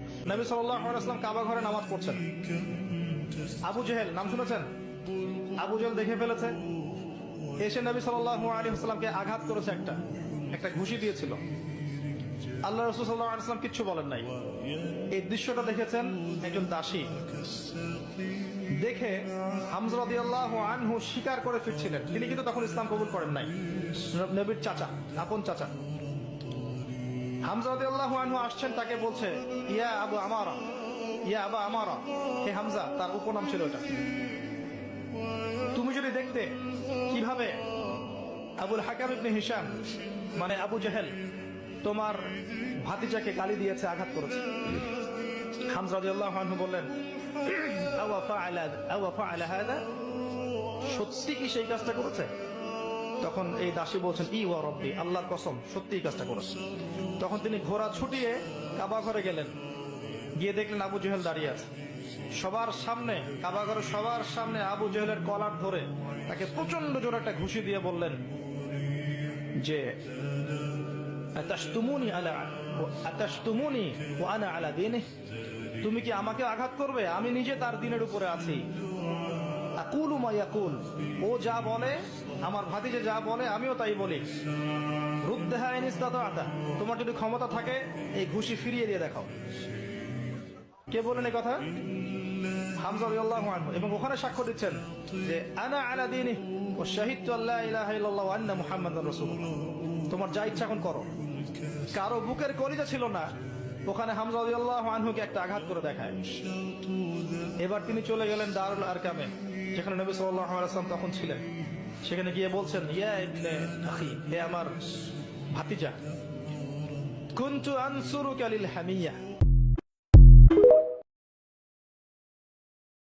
নবী সাল্লাম কাবা ঘরে নামাজ পড়ছেন। আবু জেহেল, নাম শুনেছেন? আবু জেহেল দেখে ফেলেছে। এসে নবী সাল্লাহ আঘাত করেছে একটা একটা ঘুষি দিয়েছিল। আল্লাহ রসুল আলাইসালাম কিচ্ছু বলেন নাই। এই দৃশ্যটা দেখেছেন একজন দাসী। দেখে হামজা রাদিয়াল্লাহু আনহু স্বীকার করে ফিরছিলেন। তিনি কিন্তু তখন ইসলাম কবুল করেন নাই। নবীর চাচা, আপন চাচা। হামজা রাদিয়াল্লাহু আনহু আসছেন, তাকে বলছে, ইয়া আবু আমারা, ইয়া আবা আমারা। হে হামজা, তার উপনাম ছিল এটা। তুমি যদি দেখতে কীভাবে আবুল হাকাম ইবনে হিসাম মানে আবু জাহেল, তোমার ভাতিজাকে গালি দিয়েছে, আঘাত করেছে। হামজা রাদিয়াল্লাহু আনহু বললেন সত্যি কি সেই কাজটা করেছে? তখন এই দাসী বলছেন, ই ওয়া রব্বি, আল্লাহর কসম সত্যি কাজটা করেছে। তখন তিনি ঘোড়া ছুটিয়ে কাবা ঘরে গেলেন। গিয়ে দেখলেন আবু জেহেল দাঁড়িয়ে আছে। সবার সামনে, কাবা ঘরে সবার সামনে আবু জেহেলের কলার ধরে তাকে প্রচণ্ড জোরে একটা ঘুষি দিয়ে বললেন যে তুমি কি আমাকে আঘাত করবে? আমি নিজে তার দিনের উপরে আছি। ও যা বলে, আমার ভাতিজে যা বলে, আমিও তাই বলি। রূপ দেহা তোমার যদি ক্ষমতা থাকে, এই ঘুষি ফিরিয়ে দিয়ে দেখাও। কে বলেন এই কথা? এবং ওখানে সাক্ষ্য দিচ্ছেন যে, আনা তোমার যা ইচ্ছা এখন করো। কারও বুকের কলিজা ছিল না ওখানে হামজা একটা আঘাত করে দেখায়। এবার তিনি চলে গেলেন দারুল আর কামে যেখানে নবী সাল্লাম তখন ছিলেন। সেখানে গিয়ে বলছেন, ইয়া আমার ভাতিজা, কুনতু আনসুরু লিল হামিয়া।